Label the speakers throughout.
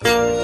Speaker 1: আজ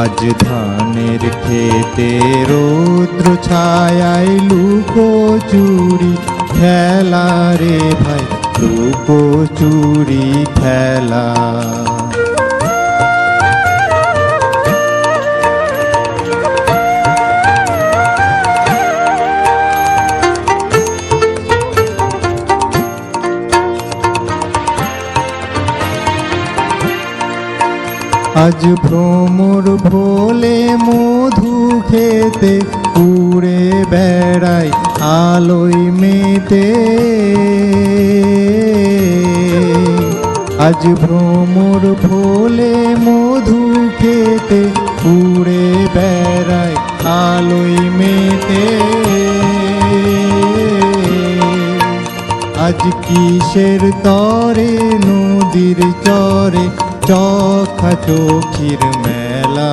Speaker 1: আজ ধানের খেতে রৌদ্র ছায় লুকো চুরি খেলা রে ভাই লুকো চুরি খেলা। আজ ভ্রমর ভোলে মধু খেতে উড়ে বেড়াই আলোয় মেতে। আজ ভ্রমর ভোলে মধু খেতে উড়ে বেড়াই আলোয় মেতে। আজ কিসের তরে নদীর চরে চখা চোখির মেলা।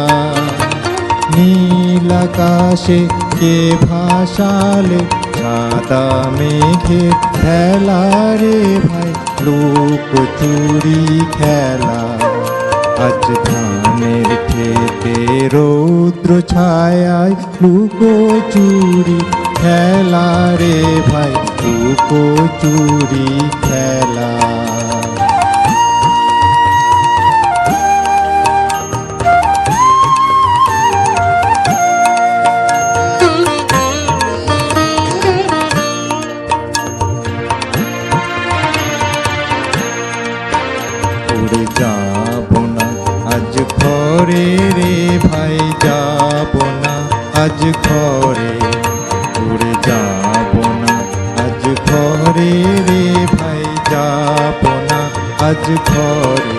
Speaker 1: নীল আকাশে কে ভাসালে, সাদা মেঘে খেলা রে ভাই, লোক চুরি খেলা। আজ ধানের খেতে রৌদ্র ছায়ায় লুকো চুরি খেলা রে ভাই, লুকো চুরি যাব না। আজ ঘরে রে ভাই, যাব না। আজ ঘরে উড়ে যাব না। আজ ঘরে রে ভাই, যাব না। আজ ঘরে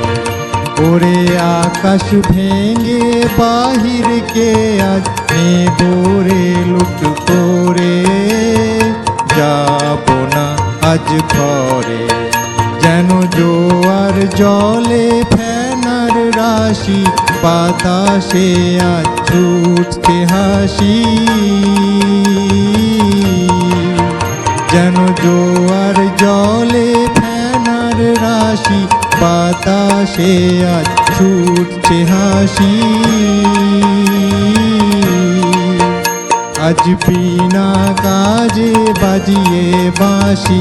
Speaker 1: ওরে আকাশ ভেঙে বাহির কে আজ নেব রে, লুট করে যাব না। আজ ঘরে যেন জোয়ার জলে ফেনার রাশি, বাতাসে আজ ছুটছে হাসি। যেন জোয়ার জলে ফেনার রাশি, বাতাসে আজ ছুটছে হাসি। আজ বিনা কাজে বাজিয়ে বাঁশি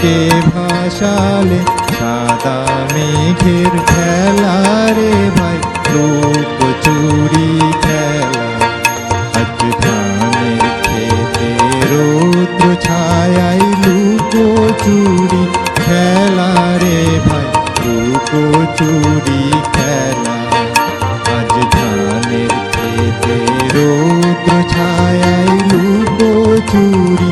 Speaker 1: কে ভাসালে? সাদা মেঘের খেলা রে ভাই, লোক চুরি খেলা। ধানের খেতে রৌদ্র ছায়াই লুকো চুরি খেলা রে ভাই, লুকো চুরি খেলা। আজ ধানের খেতে রৌদ্র ছায়াই লুকো চুরি